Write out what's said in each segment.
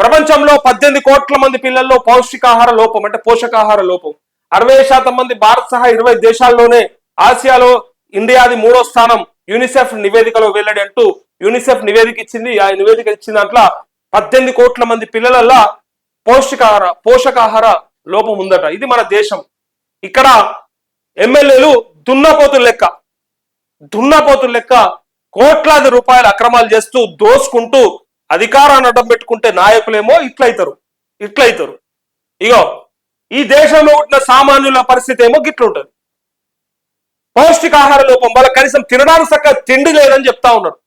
ప్రపంచంలో పద్దెనిమిది కోట్ల మంది పిల్లల్లో పౌష్టికాహార లోపం అంటే పోషకాహార లోపం. అరవై శాతం మంది భారత్ సహా ఇరవై దేశాల్లోనే ఆసియాలో ఇండియాది మూడో స్థానం యూనిసెఫ్ నివేదికలో వెల్లడి అంటూ యూనిసెఫ్ నివేదిక ఇచ్చింది. ఆ నివేదిక ఇచ్చిన దాంట్లో పద్దెనిమిది కోట్ల మంది పిల్లలల్లా పౌష్టికాహార పోషకాహార లోపం ఉందట. ఇది మన దేశం. ఇక్కడ ఎమ్మెల్యేలు దున్నపోతుల లెక్క దున్నపోతుల లెక్క కోట్లాది రూపాయల అక్రమాలు చేస్తూ దోసుకుంటూ అధికారాన్ని అడ్డం పెట్టుకుంటే నాయకులేమో ఇట్లయితారు ఇట్లయితారు. ఇగో ఈ దేశంలో ఉంటున్న సామాన్యుల పరిస్థితి ఏమో గిట్లుంటుంది. పౌష్టికాహార లోపం వల్ల కనీసం తినడానికి సక్క తిండి లేదని చెప్తా ఉన్నారు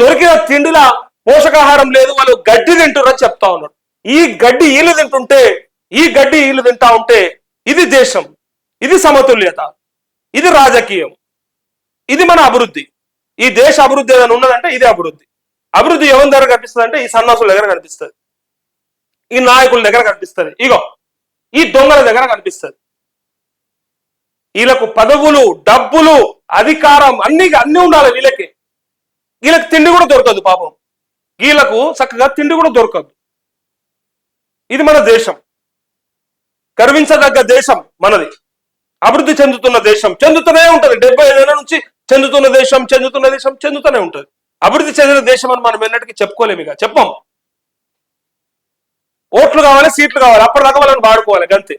దొరికిన తిండిలా పోషకాహారం లేదు వాళ్ళు గడ్డి తింటున్నారని చెప్తా ఉన్నారు ఈ గడ్డి ఈలు తింటుంటే ఈ గడ్డి ఈలు తింటా ఉంటే ఇది దేశం ఇది సమతుల్యత ఇది రాజకీయం ఇది మన అభివృద్ధి. ఈ దేశ అభివృద్ధి ఏదైనా ఉన్నదంటే ఇదే అభివృద్ధి. అభివృద్ధి ఎవరి దగ్గర కనిపిస్తుంది అంటే ఈ సన్నాసుల దగ్గర కనిపిస్తుంది. ఈ నాయకుల దగ్గర కనిపిస్తుంది. ఇగో ఈ దొంగల దగ్గర కనిపిస్తుంది. వీళ్ళకు పదవులు డబ్బులు అధికారం అన్ని అన్ని ఉండాలి వీళ్ళకి. వీళ్ళకి తిండి కూడా దొరకదు పాపం. వీళ్ళకు చక్కగా తిండి కూడా దొరకదు. ఇది మన దేశం. గర్వించదగ్గ దేశం మనది. అభివృద్ధి చెందుతున్న దేశం చెందుతూనే ఉంటుంది. డెబ్బై ఐదేళ్ళ నుంచి చెందుతున్న దేశం చెందుతున్న దేశం చెందుతూనే ఉంటుంది. అభివృద్ధి చెందిన దేశం అని మనం ఎన్నటికీ చెప్పుకోలేము ఇక. చెప్పం. ఓట్లు కావాలి సీట్లు కావాలి అప్పటిదాకా వాళ్ళని వాడుకోవాలి గంతే.